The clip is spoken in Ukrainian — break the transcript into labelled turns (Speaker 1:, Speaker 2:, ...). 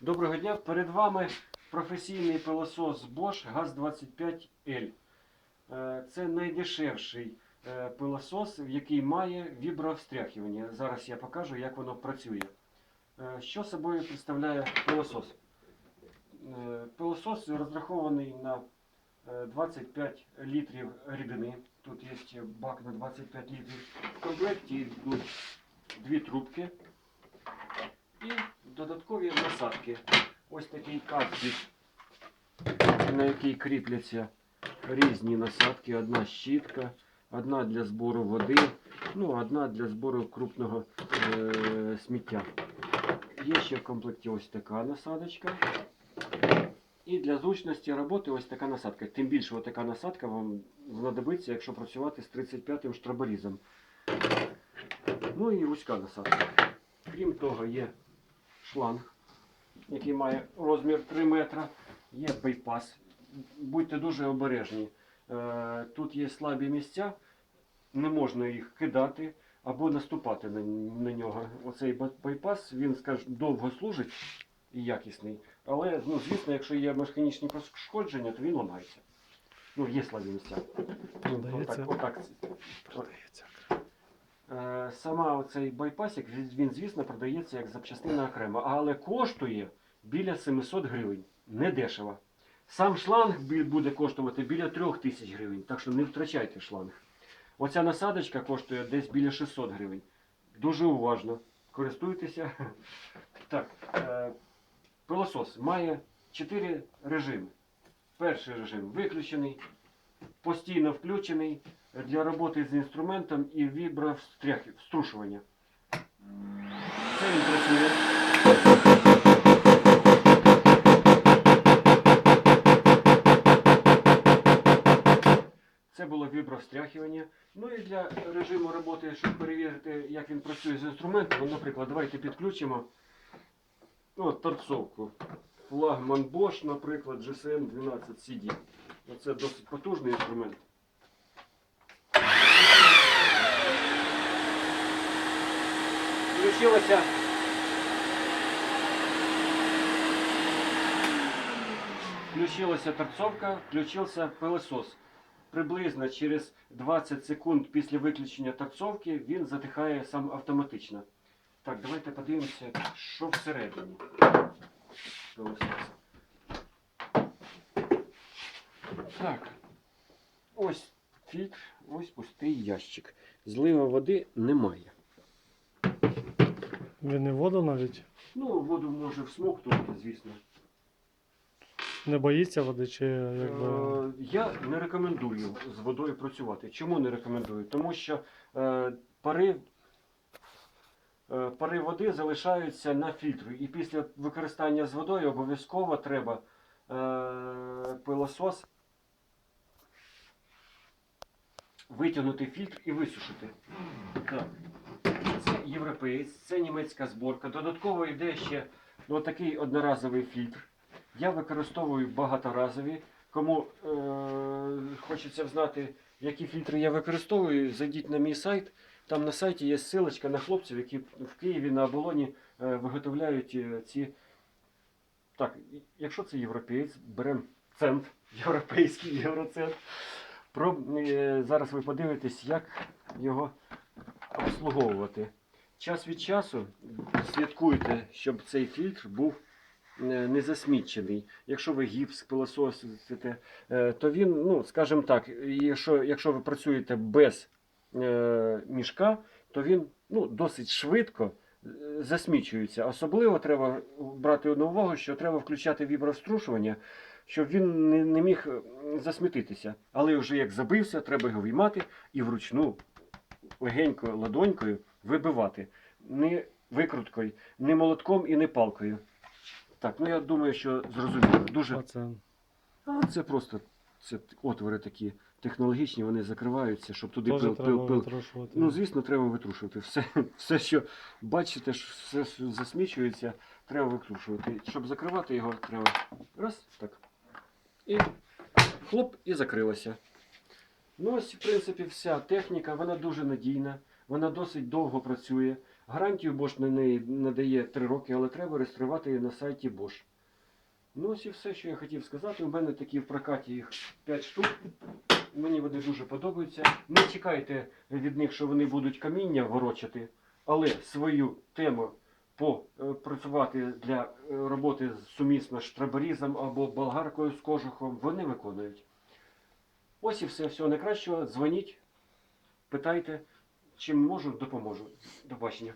Speaker 1: Доброго дня. Перед вами професійний пилосос Bosch GAZ25L. Е, Це найдешевший е, пилосос, який має вібровстряхування. Зараз я покажу, як воно працює. Е, Що собою представляє пилосос? Пилосос розрахований на е, 25 літрів рідини. Тут є бак на 25 літрів. В комплекті йдуть дві трубки і додаткові насадки. Ось такий кактус, на який кріпляться різні насадки. Одна щітка, одна для збору води, ну, одна для збору крупного е- сміття. Є ще в комплекті ось така насадочка. І для зручності роботи ось така насадка. Тим більше ось така насадка вам знадобиться, якщо працювати з 35-м штраборізом. Ну і вузька насадка. Крім того, є шланг, який має розмір 3 метра. Є байпас. Будьте дуже обережні. Е, Тут є слабі місця, не можна їх кидати або наступати на, на нього. Оцей байпас, він скаж, довго служить і якісний. Але, ну, звісно, якщо є механічні пошкодження, то він ламається. Ну, є слабі місця.
Speaker 2: Продається.
Speaker 1: Отак, отак.
Speaker 2: Продається.
Speaker 1: Е, Сама оцей байпасик, він, звісно, продається як запчастина окремо, але коштує біля 700 гривень. Не дешево. Сам шланг буде коштувати біля 3000 гривень, так що не втрачайте шланг. Оця насадочка коштує десь біля 600 гривень. Дуже уважно. Користуйтеся. Так, е, пилосос має 4 режими. Перший режим виключений, постійно включений для роботи з інструментом і вібровструшування. Це він працює. Це було вібровстряхування. Ну і для режиму роботи, щоб перевірити, як він працює з інструментом, наприклад, давайте підключимо ну, торцовку. Флагман Bosch, наприклад, GSM 12 CD. Це досить потужний інструмент. Включилася. Включилася торцовка, включився пилосос. Приблизно через 20 секунд після виключення торцовки він затихає сам автоматично. Так, давайте подивимося, що всередині. Так. Ось фільтр, ось пустий ящик. Злива води немає.
Speaker 2: Він не воду навіть
Speaker 1: Ну, воду може всмоктувати, звісно.
Speaker 2: не боїться води, чи якби.
Speaker 1: Е, Я не рекомендую з водою працювати. Чому не рекомендую? Тому що е, пари, е, пари води залишаються на фільтрі. І після використання з водою обов'язково треба е, пилосос витягнути фільтр і висушити. Так. Це європеєць, це німецька зборка. Додатково йде ще ну, такий одноразовий фільтр. Я використовую багаторазові. Кому е- хочеться знати, які фільтри я використовую, зайдіть на мій сайт. Там на сайті є ссылочка на хлопців, які в Києві на оболоні е, виготовляють е, ці. Так, якщо це європеєць, беремо цент, європейський євроцент. Про, е, зараз ви подивитесь, як його обслуговувати. Час від часу слідкуйте, щоб цей фільтр був е, не засмічений. Якщо ви гіпс пилососите, е, то він, ну, скажімо так, якщо, якщо ви працюєте без мішка, то він ну, досить швидко засмічується. Особливо треба брати на увагу, що треба включати віброструшування, щоб він не, не міг е, засмітитися. Але вже як забився, треба його виймати і вручну легенько ладонькою вибивати. Не викруткою, не молотком і не палкою. Так, ну я думаю, що зрозуміло. Дуже це просто це отвори такі технологічні, вони закриваються, щоб туди пил,
Speaker 2: треба
Speaker 1: пил, пил.
Speaker 2: витрушувати.
Speaker 1: Ну, звісно, треба витрушувати. Все, все, що бачите, все що засмічується, треба витрушувати. Щоб закривати його, треба раз, так. І хлоп, і закрилося. Ну, ось, в принципі, вся техніка, вона дуже надійна, вона досить довго працює. Гарантію Bosch на неї надає 3 роки, але треба реєструвати її на сайті Bosch. Ну ось і все, що я хотів сказати. У мене такі в прокаті їх 5 штук. Мені вони дуже подобаються. Не чекайте від них, що вони будуть каміння ворочати, але свою тему попрацювати для е, роботи сумісно з штраборізом або болгаркою з кожухом вони виконують. Ось і все. Всього найкращого. Дзвоніть, питайте, чим можу, допоможу. До бачення.